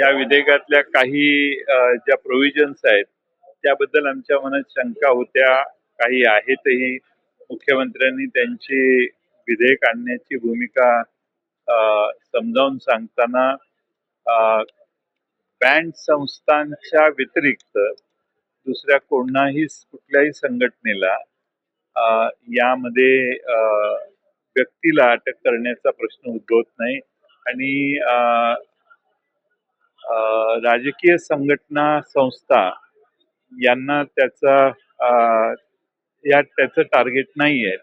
या विधेयकातल्या काही ज्या प्रोव्हिजन्स आहेत त्याबद्दल आमच्या मनात शंका होत्या काही आहेतही. मुख्यमंत्र्यांनी त्यांची विधेयक आणण्याची भूमिका समजावून सांगताना बँड संस्थांच्या व्यतिरिक्त दुसऱ्या कोणाही कुठल्याही संघटनेला यामध्ये व्यक्तीला अटक करण्याचा प्रश्न उद्भवत नाही. आणि राजकीय संघटना संस्था यांना त्याचा या त्याचं टार्गेट नाही आहे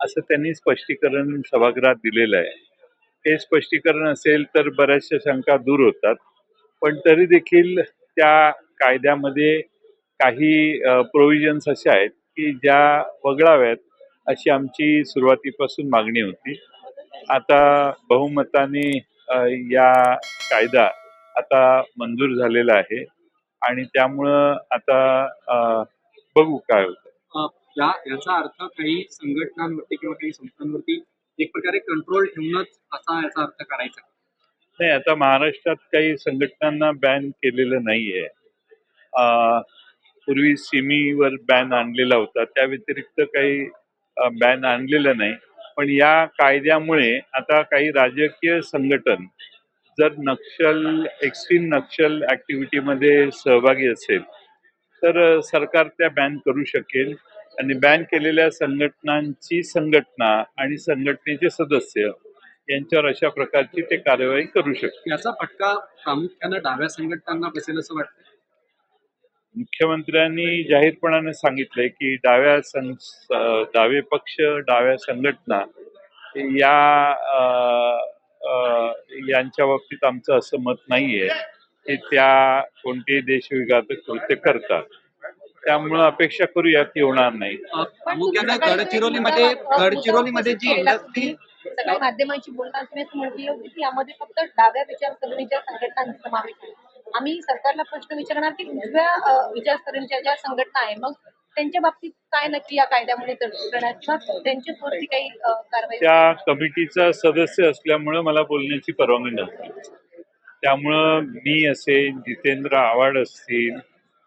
असं त्यांनी स्पष्टीकरण सभागृहात दिलेलं आहे. हे स्पष्टीकरण असेल तर बऱ्याचशा शंका दूर होतात पण तरी देखील त्या कायद्यामध्ये काही प्रोव्हिजन्स अशा आहेत की ज्या वगळाव्यात अशी आमची सुरुवातीपासून मागणी होती. आता बहुमताने या कायदा आता मंजूर झालेला आहे आणि त्यामुळं आता बघू काय होतं याचा अर्थ काही संघटनांवरती किंवा काही संस्थांवरती एक प्रकारे कंट्रोल ठेवणंच असा याचा अर्थ करायचा नाही आता महाराष्ट्रात काही संघटनांना बॅन केलेलं नाहीये. पूर्वी सिमीवर बॅन आणलेला होता. त्या व्यतिरिक्त काही बॅन आणलेलं नाही. पण या कायद्यामुळे आता काही राजकीय संघटन जर नक्षल एक्स्ट्रीम नक्षल ऍक्टिव्हिटीमध्ये सहभागी असेल तर सरकार त्या बॅन करू शकेल. आणि बॅन केलेल्या संघटनांची संघटना आणि संघटनेचे सदस्य यांच्यावर अशा प्रकारची ते कारवाई करू शकते याचा फटका प्रामुख्यानं डाव्या संघटनांना बसेल असं वाटतं मुख्यमंत्र्यांनी जाहीरपणाने सांगितलंय की डाव्या सं डावे पक्ष डाव्या संघटना या यांच्या बाबतीत आमचं असं मत नाहीये की त्या कोणतेही देशविघातक कृत्य करतात. त्यामुळं अपेक्षा करूया की होणार नाही. प्रामुख्यानं गडचिरोलीमध्ये गडचिरोलीमध्ये जी इंडस्ट्री सगळ्या माध्यमांशी बोलताना तुम्ही असं म्हटलं होतं की यामध्ये फक्त डाव्या विचारसरणीच्या संघटनांचा समावेश आहे. आम्ही सरकारला प्रश्न विचारणार की उजव्या विचारसरणीच्या ज्या संघटना आहे मग त्यांच्या बाबतीत काय नक्की या कायद्यामध्ये तरतूद करण्यात किंवा त्यांच्यावरती काही अ, कारवाई त्या कमिटीचा सदस्य असल्यामुळं मला बोलण्याची परवानगी नव्हती. त्यामुळं मी असेल जितेंद्र आव्हाड असतील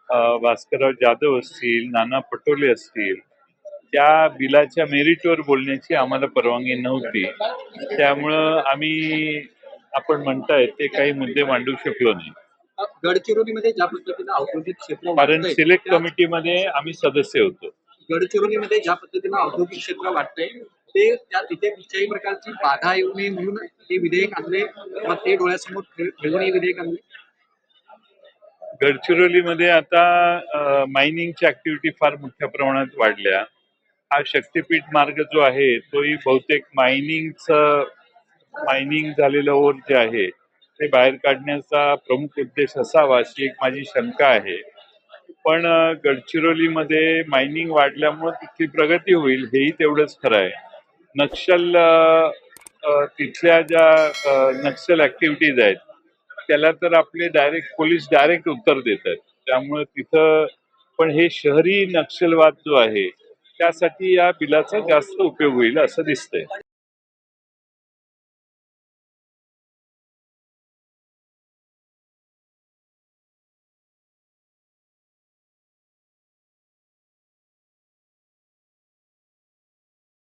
अ, भास्करराव जाधव असतील नाना पटोले असतील त्या बिलाच्या मेरिटवर बोलण्याची आम्हाला परवानगी नव्हती. त्यामुळं आम्ही आपण म्हणताय ते काही मुद्दे मांडू शकलो नाही. गडचिरोलीमध्ये ज्या पद्धतीनं औद्योगिक क्षेत्र कारण वाढतंय, सिलेक्ट त्या- कमिटीमध्ये आम्ही सदस्य होतो. गडचिरोलीमध्ये ज्या पद्धतीनं औद्योगिक क्षेत्र वाढतंय ते त्या तिथे कुठच्याही प्रकारची बाधा येऊ नये म्हणून हे विधेयक आणले किंवा ते डोळ्यासमोर ठेव- ठेवून हे विधेयक आणले. गडचिरोलीमध्ये आता मायनिंगची ऍक्टिव्हिटी फार मोठ्या प्रमाणात वाढल्या. हा शक्तीपीठ मार्ग जो आहे तोही बहुतेक मायनिंगचं मायनिंग झालेलं ओर जे आहे ते बाहेर काढण्याचा प्रमुख उद्देश असावा अशी एक माझी शंका आहे. पण गडचिरोलीमध्ये मायनिंग वाढल्यामुळे तिथली प्रगती होईल हेही तेवढंच खरं आहे. नक्षल तिथल्या ज्या नक्षल ऍक्टिव्हिटीज आहेत त्याला तर आपले डायरेक्ट पोलीस डायरेक्ट उत्तर देत आहेत त्यामुळे तिथं पण हे शहरी नक्षलवाद जो आहे त्यासाठी या बिलाचा जास्त उपयोग होईल असं दिसतंय.